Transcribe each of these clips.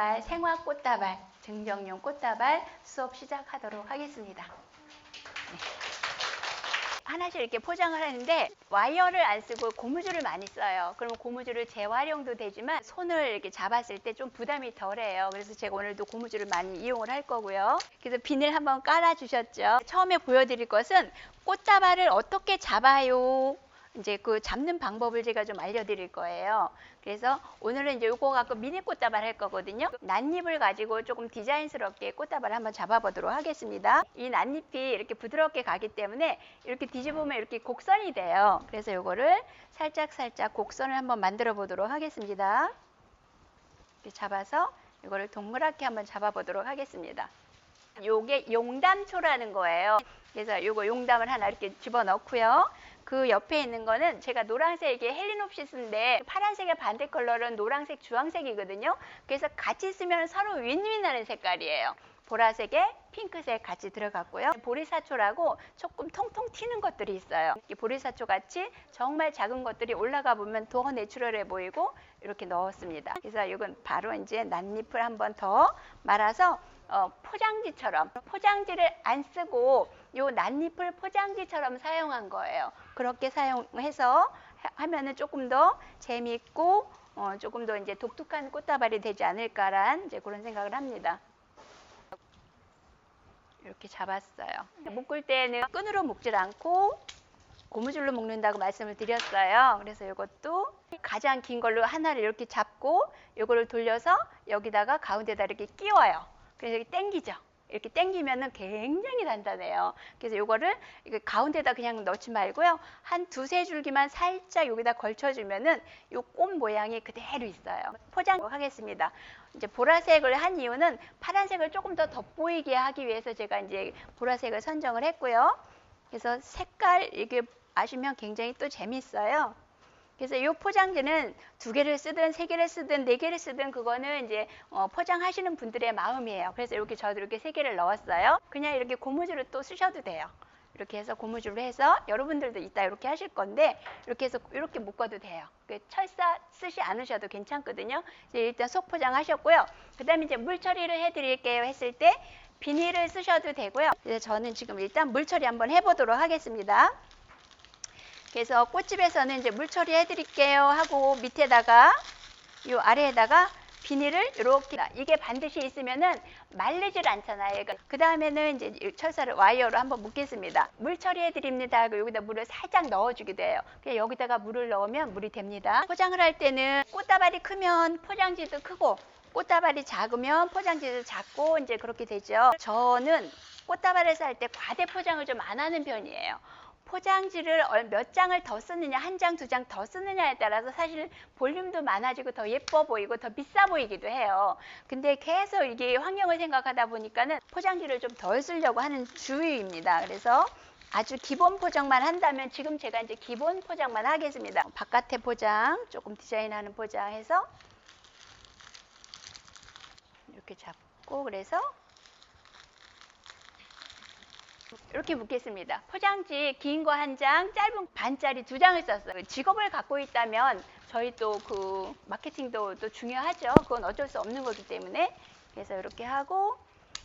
꽃다발, 생화 꽃다발, 증정용 꽃다발 수업 시작하도록 하겠습니다. 네. 하나씩 이렇게 포장을 하는데 와이어를 안 쓰고 고무줄을 많이 써요. 그러면 고무줄을 재활용도 되지만 손을 이렇게 잡았을 때 좀 부담이 덜해요. 그래서 제가 오늘도 고무줄을 많이 이용을 할 거고요. 그래서 비닐 한번 깔아 주셨죠. 처음에 보여드릴 것은 꽃다발을 어떻게 잡아요. 이제 그 잡는 방법을 제가 좀 알려드릴 거예요. 그래서 오늘은 이제 요거 갖고 미니 꽃다발 할 거거든요. 낫잎을 가지고 조금 디자인스럽게 꽃다발을 한번 잡아보도록 하겠습니다. 이 낫잎이 이렇게 부드럽게 가기 때문에 이렇게 뒤집으면 이렇게 곡선이 돼요. 그래서 요거를 살짝 살짝 곡선을 한번 만들어 보도록 하겠습니다. 이렇게 잡아서 이거를 동그랗게 한번 잡아보도록 하겠습니다. 요게 용담초라는 거예요. 그래서 요거 용담을 하나 이렇게 집어넣고요. 그 옆에 있는 거는 제가 노란색이 헬리놉시스인데 파란색의 반대 컬러는 노란색, 주황색이거든요. 그래서 같이 쓰면 서로 윈윈하는 색깔이에요. 보라색에 핑크색 같이 들어갔고요. 보리사초라고 조금 통통 튀는 것들이 있어요. 이 보리사초 같이 정말 작은 것들이 올라가 보면 더 내추럴해 보이고 이렇게 넣었습니다. 그래서 이건 바로 이제 낫잎을 한번 더 말아서 어, 포장지처럼 포장지를 안 쓰고 요 낫잎을 포장지처럼 사용한 거예요. 그렇게 사용해서 하- 하면은 조금 더 재미있고 어, 조금 더 이제 독특한 꽃다발이 되지 않을까란 이제 그런 생각을 합니다. 이렇게 잡았어요. 묶을 때는 끈으로 묶질 않고 고무줄로 묶는다고 말씀을 드렸어요. 그래서 이것도 가장 긴 걸로 하나를 이렇게 잡고 이거를 돌려서 여기다가 가운데다 이렇게 끼워요. 그래서 이렇게 당기죠. 이렇게 당기면은 굉장히 단단해요. 그래서 이거 가운데다 그냥 넣지 말고요. 한 두세 줄기만 살짝 여기다 걸쳐주면은 이꽃 모양이 그대로 있어요. 포장하겠습니다. 이제 보라색을 한 이유는 파란색을 조금 더 돋보이게 하기 위해서 제가 이제 보라색을 선정을 했고요. 그래서 색깔 이게 아시면 굉장히 또 재밌어요. 그래서 이 포장지는 두 개를 쓰든 세 개를 쓰든 네 개를 쓰든 그거는 이제 어, 포장하시는 분들의 마음이에요. 그래서 이렇게 저도 이렇게 세 개를 넣었어요. 그냥 이렇게 고무줄을 또 쓰셔도 돼요. 이렇게 해서 고무줄로 해서 여러분들도 이따 이렇게 하실 건데 이렇게 해서 이렇게 묶어도 돼요. 그 철사 쓰지 않으셔도 괜찮거든요. 이제 일단 속 포장 하셨고요. 그 다음에 이제 물 처리를 해드릴게요 했을 때 비닐을 쓰셔도 되고요. 그래서 저는 지금 일단 물 처리 한번 해보도록 하겠습니다. 그래서 꽃집에서는 이제 물 처리해 드릴게요 하고 밑에다가 이 아래에다가 비닐을 이렇게 이게 반드시 있으면은 말리질 않잖아요. 그 다음에는 이제 이 철사를 와이어로 한번 묶겠습니다. 물 처리해 드립니다. 하고 여기다 물을 살짝 넣어주기도 해요. 그냥 여기다가 물을 넣으면 물이 됩니다. 포장을 할 때는 꽃다발이 크면 포장지도 크고 꽃다발이 작으면 포장지도 작고 이제 그렇게 되죠. 저는 꽃다발을 살때 과대 포장을 좀 안 하는 편이에요. 포장지를 얼- 몇 장을 더 쓰느냐, 한 장, 두 장 더 쓰느냐에 따라서 사실 볼륨도 많아지고 더 예뻐 보이고 더 비싸 보이기도 해요. 근데 계속 이게 환경을 생각하다 보니까는 포장지를 좀 덜 쓰려고 하는 주의입니다. 그래서 아주 기본 포장만 한다면 지금 제가 이제 기본 포장만 하겠습니다. 바깥에 포장, 조금 디자인하는 포장 해서 이렇게 잡고 그래서 이렇게 묶겠습니다. 포장지 긴 거 한 장, 짧은 반짜리 두 장을 썼어요. 직업을 갖고 있다면 저희 또 그 마케팅도 또 중요하죠. 그건 어쩔 수 없는 거기 때문에 그래서 이렇게 하고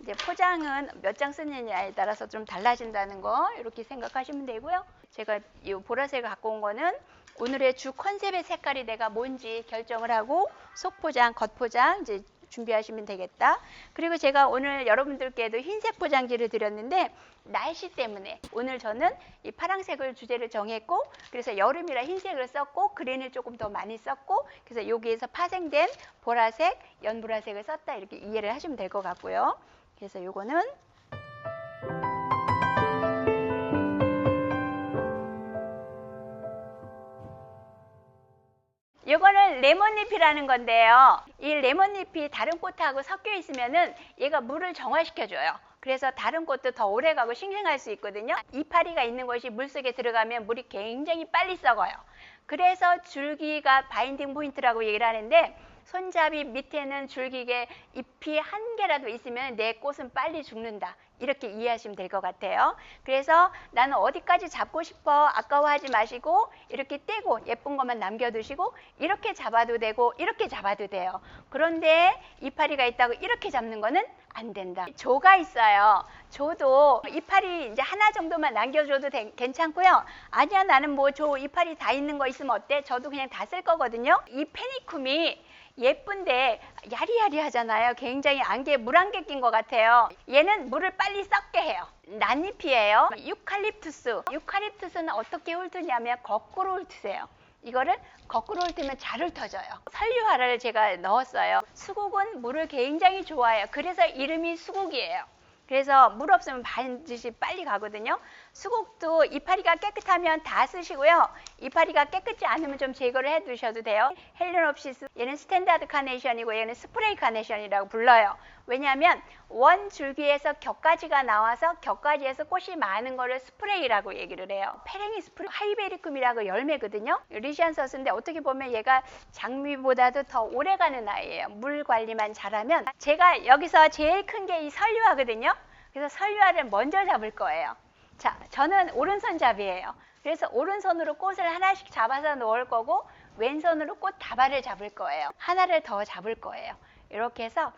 이제 포장은 몇 장 쓰느냐에 따라서 좀 달라진다는 거 이렇게 생각하시면 되고요. 제가 이 보라색을 갖고 온 거는 오늘의 주 컨셉의 색깔이 내가 뭔지 결정을 하고 속 포장, 겉 포장 이제 준비하시면 되겠다. 그리고 제가 오늘 여러분들께도 흰색 포장지를 드렸는데 날씨 때문에 오늘 저는 이 파랑색을 주제를 정했고 그래서 여름이라 흰색을 썼고 그린을 조금 더 많이 썼고 그래서 여기에서 파생된 보라색, 연보라색을 썼다 이렇게 이해를 하시면 될 것 같고요. 그래서 요거는 이거는 레몬잎이라는 건데요. 이 레몬잎이 다른 꽃하고 섞여 있으면은 얘가 물을 정화시켜줘요. 그래서 다른 꽃도 더 오래 가고 싱싱할 수 있거든요. 이파리가 있는 것이 물속에 들어가면 물이 굉장히 빨리 썩어요. 그래서 줄기가 바인딩 포인트라고 얘기를 하는데 손잡이 밑에는 줄기게 잎이 한 개라도 있으면 내 꽃은 빨리 죽는다. 이렇게 이해하시면 될 것 같아요. 그래서 나는 어디까지 잡고 싶어 아까워하지 마시고 이렇게 떼고 예쁜 것만 남겨두시고 이렇게 잡아도 되고 이렇게 잡아도 돼요. 그런데 이파리가 있다고 이렇게 잡는 거는 안 된다. 조가 있어요. 조도 이파리 이제 하나 정도만 남겨줘도 되- 괜찮고요. 아니야 나는 뭐 조 이파리 다 있는 거 있으면 어때? 저도 그냥 다 쓸 거거든요. 이 페니쿰이 예쁜데 야리야리하잖아요. 굉장히 안개에 물 안개 낀 것 같아요. 얘는 물을 빨리 썩게 해요. 난잎이에요. 유칼립투스. 유칼립투스는 어떻게 훑으냐면 거꾸로 훑으세요. 이거를 거꾸로 훑으면 잘 훑어져요. 설유화를 제가 넣었어요. 수국은 물을 굉장히 좋아해요. 그래서 이름이 수국이에요. 그래서 물 없으면 반드시 빨리 가거든요. 수국도 이파리가 깨끗하면 다 쓰시고요. 이파리가 깨끗지 않으면 좀 제거를 해 두셔도 돼요. 헬레놉시스 얘는 스탠다드 카네이션이고 얘는 스프레이 카네이션이라고 불러요. 왜냐하면 원 줄기에서 격가지가 나와서 격가지에서 꽃이 많은 거를 스프레이라고 얘기를 해요. 페랭이 스프레이 하이베리쿰이라고 열매거든요. 리시안서스인데 어떻게 보면 얘가 장미보다도 더 오래가는 아이예요. 물 관리만 잘하면 제가 여기서 제일 큰 게 이 설유화거든요. 그래서 설유화를 먼저 잡을 거예요. 자, 저는 오른손잡이에요. 그래서 오른손으로 꽃을 하나씩 잡아서 놓을 거고 왼손으로 꽃 다발을 잡을 거예요. 하나를 더 잡을 거예요. 이렇게 해서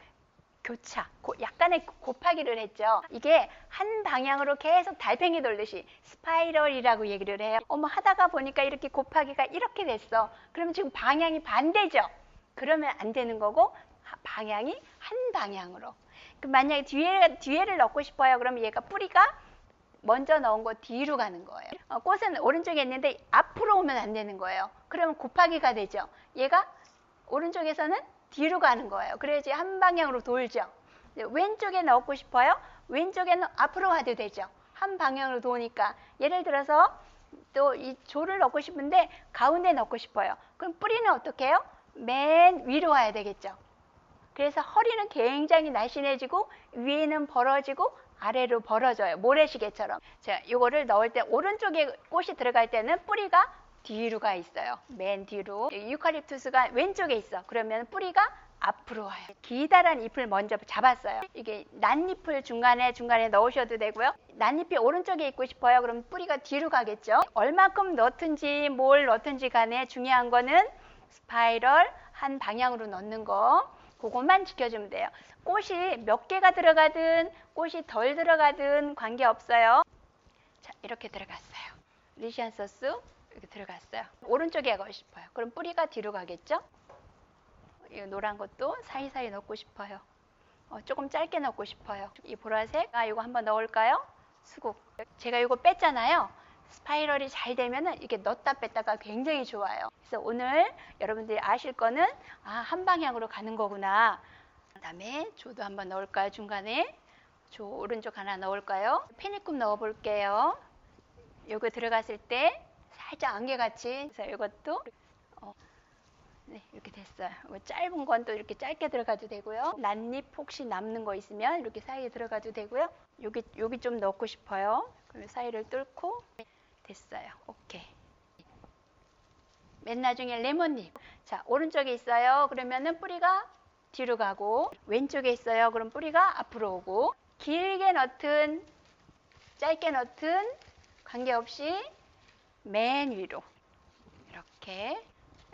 교차, 고- 약간의 곱하기를 했죠. 이게 한 방향으로 계속 달팽이 돌듯이 스파이럴이라고 얘기를 해요. 어머 하다가 보니까 이렇게 곱하기가 이렇게 됐어. 그러면 지금 방향이 반대죠. 그러면 안 되는 거고 하- 방향이 한 방향으로. 그 만약에 뒤에 뒤에를 넣고 싶어요. 그러면 얘가 뿌리가 먼저 넣은 거 뒤로 가는 거예요. 어, 꽃은 오른쪽에 있는데 앞으로 오면 안 되는 거예요. 그러면 곱하기가 되죠. 얘가 오른쪽에서는 뒤로 가는 거예요. 그래야지 한 방향으로 돌죠. 네, 왼쪽에 넣고 싶어요. 왼쪽에는 앞으로 가도 되죠. 한 방향으로 도니까 예를 들어서 또 이 조를 넣고 싶은데 가운데 넣고 싶어요. 그럼 뿌리는 어떻게 해요? 맨 위로 와야 되겠죠. 그래서 허리는 굉장히 날씬해지고 위에는 벌어지고 아래로 벌어져요. 모래시계처럼. 자, 이거를 넣을 때 오른쪽에 꽃이 들어갈 때는 뿌리가 뒤로 가 있어요. 맨 뒤로. 유칼립투스가 왼쪽에 있어. 그러면 뿌리가 앞으로 와요. 기다란 잎을 먼저 잡았어요. 이게 난잎을 중간에 중간에 넣으셔도 되고요. 난잎이 오른쪽에 있고 싶어요. 그럼 뿌리가 뒤로 가겠죠. 얼마큼 넣든지 뭘 넣든지 간에 중요한 거는 스파이럴 한 방향으로 넣는 거. 그것만 지켜주면 돼요. 꽃이 몇 개가 들어가든 꽃이 덜 들어가든 관계없어요. 자, 이렇게 들어갔어요. 리시안 소스 이렇게 들어갔어요. 오른쪽에 가고 싶어요. 그럼 뿌리가 뒤로 가겠죠? 이 노란 것도 사이사이 넣고 싶어요. 어, 조금 짧게 넣고 싶어요. 이 보라색, 아, 이거 한번 넣을까요? 수국. 제가 이거 뺐잖아요. 스파이럴이 잘 되면은 이렇게 넣었다 뺐다가 굉장히 좋아요. 그래서 오늘 여러분들이 아실 거는 아, 한 방향으로 가는 거구나. 그 다음에 조도 한번 넣을까요? 중간에 조 오른쪽 하나 넣을까요? 페니쿰 넣어볼게요. 요거 들어갔을 때 살짝 안개같이 그래서 이것도 어, 네 이렇게 됐어요. 짧은 건 또 이렇게 짧게 들어가도 되고요. 난잎 혹시 남는 거 있으면 이렇게 사이에 들어가도 되고요. 여기 여기 좀 넣고 싶어요. 그럼 사이를 뚫고 됐어요. 오케이. 맨 나중에 레몬잎. 자 오른쪽에 있어요. 그러면은 뿌리가 뒤로 가고 왼쪽에 있어요. 그럼 뿌리가 앞으로 오고 길게 넣든 짧게 넣든 관계없이 맨 위로 이렇게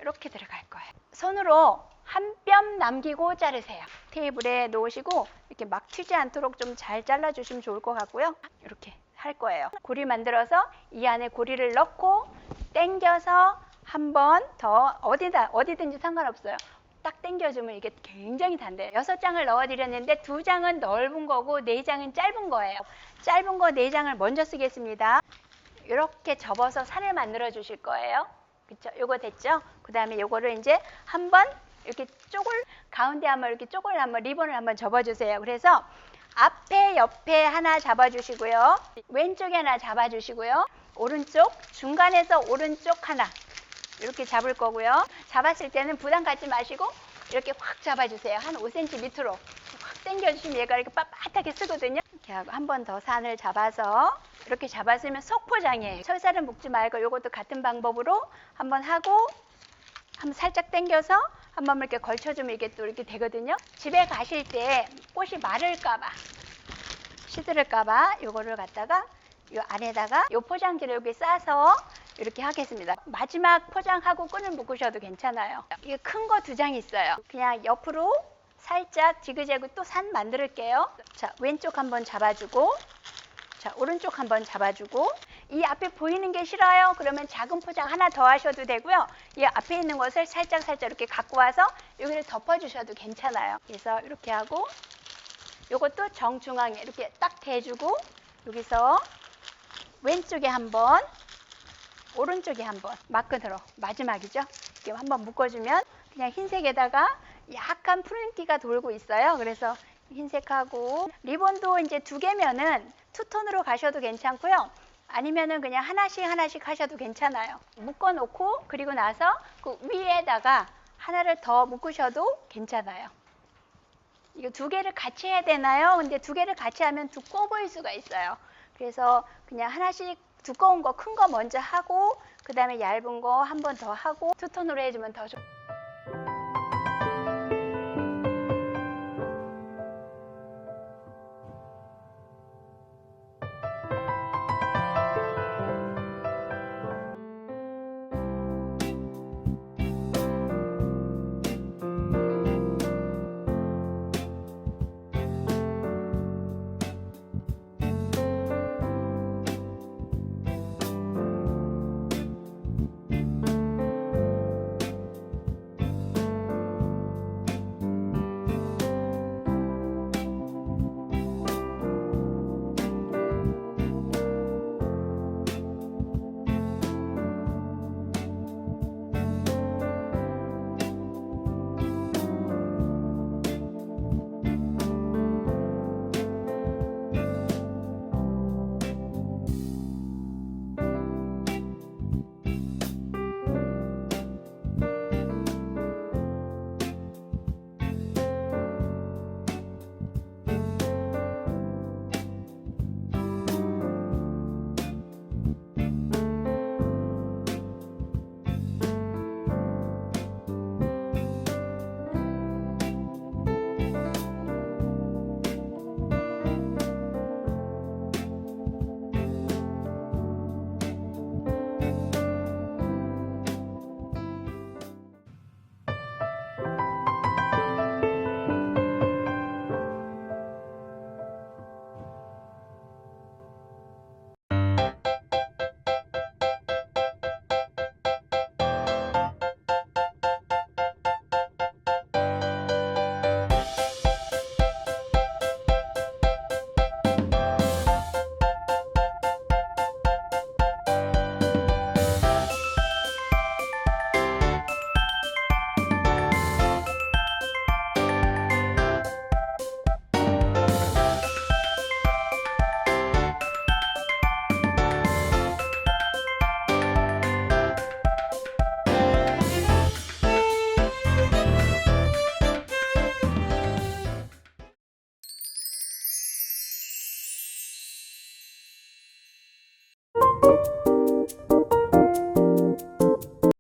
이렇게 들어갈 거예요. 손으로 한 뼘 남기고 자르세요. 테이블에 놓으시고 이렇게 막 튀지 않도록 좀 잘 잘라주시면 좋을 것 같고요. 이렇게 할 거예요. 고리 만들어서 이 안에 고리를 넣고 당겨서 한 번 더 어디다 어디든지 상관없어요. 딱 당겨주면 이게 굉장히 단대요. 여섯 장을 넣어드렸는데 두 장은 넓은 거고 네 장은 짧은 거예요. 짧은 거 네 장을 먼저 쓰겠습니다. 이렇게 접어서 산을 만들어 주실 거예요. 그쵸? 요거 됐죠? 그 다음에 요거를 이제 한번 이렇게 쪽을 가운데 한번 이렇게 쪽을 한번 리본을 한번 접어주세요. 그래서 앞에 옆에 하나 잡아주시고요. 왼쪽에 하나 잡아주시고요. 오른쪽 중간에서 오른쪽 하나 이렇게 잡을 거고요. 잡았을 때는 부담 갖지 마시고 이렇게 확 잡아주세요. 한 5cm 밑으로 확 당겨주시면 얘가 이렇게 빳빳하게 쓰거든요. 이렇게 하고 한 번 더 산을 잡아서 이렇게 잡았으면 속포장이에요. 철사를 묶지 말고 이것도 같은 방법으로 한번 하고 한번 살짝 당겨서 한 번 이렇게 걸쳐주면 이게 또 이렇게 되거든요. 집에 가실 때 꽃이 마를까봐 시들을까봐 요거를 갖다가 요 안에다가 요 포장지를 여기 싸서 이렇게 하겠습니다. 마지막 포장하고 끈을 묶으셔도 괜찮아요. 이게 큰 거 두 장 있어요. 그냥 옆으로 살짝 지그재그 또 산 만들게요. 자, 왼쪽 한번 잡아주고, 자, 오른쪽 한번 잡아주고, 이 앞에 보이는 게 싫어요? 그러면 작은 포장 하나 더 하셔도 되고요. 이 앞에 있는 것을 살짝 살짝 이렇게 갖고 와서 여기를 덮어주셔도 괜찮아요. 그래서 이렇게 하고, 요것도 정중앙에 이렇게 딱 대주고, 여기서 왼쪽에 한번 오른쪽에 한번 막근으로 마지막이죠. 이렇게 한번 묶어주면 그냥 흰색에다가 약간 푸른기가 돌고 있어요. 그래서 흰색하고 리본도 이제 두 개면은 투톤으로 가셔도 괜찮고요. 아니면은 그냥 하나씩 하나씩 하셔도 괜찮아요. 묶어 놓고 그리고 나서 그 위에다가 하나를 더 묶으셔도 괜찮아요. 이거 두 개를 같이 해야 되나요? 근데 두 개를 같이 하면 두꺼워 보일 수가 있어요. 그래서 그냥 하나씩 두꺼운 거 큰 거 먼저 하고 그 다음에 얇은 거 한 번 더 하고 투 톤으로 해주면 더 좋아요.